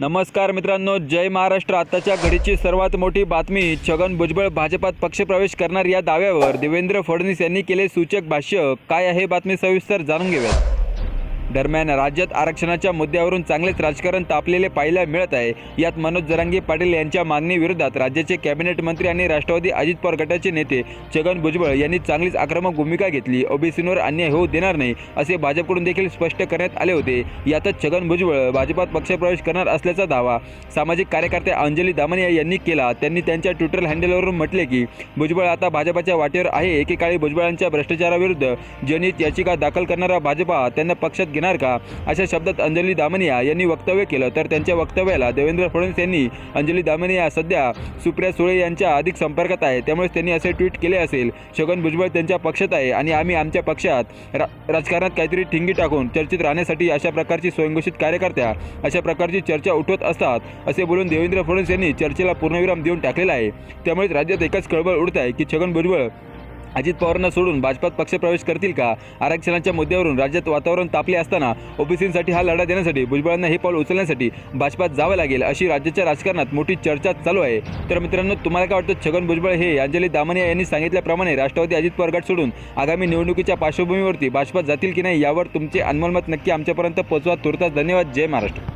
नमस्कार मित्रांनो जय महाराष्ट्र. आताच्या घडीची सर्वात मोठी बातमी छगन भुजबळ भाजपात पक्षप्रवेश करणार या दाव्यावर. देवेंद्र फडणवीस यांनी केले सूचक भाष्य. काय आहे बातमी सविस्तर जाणून घेऊयात. दरम्यान राज्यात आरक्षणाच्या मुद्द्यावरून चांगलेच राजकारण तापलेले पाहायला मिळत आहे. यात मनोज जरांगे पाटील यांच्या मागणीविरोधात राज्याचे कॅबिनेट मंत्री आणि राष्ट्रवादी अजित पवार गटाचे नेते छगन भुजबळ यांनी चांगलीच आक्रमक भूमिका घेतली. ओबीसींवर अन्याय होऊ देणार नाही असे भाजपकडून देखील स्पष्ट करण्यात आले होते. यातच छगन भुजबळ भाजपात पक्षप्रवेश करणार असल्याचा दावा सामाजिक कार्यकर्ते अंजली दामनिया यांनी केला. त्यांनी त्यांच्या ट्विटर हँडलवरून म्हटले की भुजबळ आता भाजपाच्या वाटेवर आहे. एकेकाळी भुजबळांच्या भ्रष्टाचाराविरुद्ध जनहित याचिका दाखल करणारा भाजपा त्यांना पक्षात घेणार का? अशा शब्दात अंजली दामनिया यांनी वक्तव्य केलं. तर त्यांच्या वक्तव्याला देवेंद्र फडणवीस यांनी अंजली दामनिया सध्या सुप्रिया सुळे यांच्या अधिक संपर्कात आहे. त्यामुळेच त्यांनी असे ट्विट केले असेल. छगन भुजबळ त्यांच्या पक्षात आहे आणि आम्ही आमच्या पक्षात रा राजकारणात काहीतरी ठिंगी टाकून चर्चेत राहण्यासाठी अशा प्रकारची स्वयंघोषित कार्यकर्त्या अशा प्रकारची चर्चा उठवत असतात असे बोलून देवेंद्र फडणवीस यांनी चर्चेला पूर्णविराम देऊन टाकलेला आहे. त्यामुळेच राज्यात एकच कळबळ उडत आहे की छगन भुजबळ अजित पवारांना सोडून भाजपात पक्षप्रवेश करतील का? आरक्षणाच्या मुद्द्यावरून राज्यात वातावरण तापले असताना ओबीसींसाठी हा लढा देण्यासाठी भुजबळांना हे पाऊल उचलण्यासाठी भाजपात जावं लागेल अशी राज्याच्या राजकारणात मोठी चर्चा चालू आहे. तर मित्रांनो तुम्हाला काय वाटतं? छगन भुजबळ हे अंजली दामनिया यांनी सांगितल्याप्रमाणे राष्ट्रवादी अजित पवार गट सोडून आगामी निवडणुकीच्या पार्श्वभूमीवरती भाजपात जातील की नाही यावर तुमचे अनमोल मत नक्की आमच्यापर्यंत पोहोचवा. तुर्तास धन्यवाद. जय महाराष्ट्र.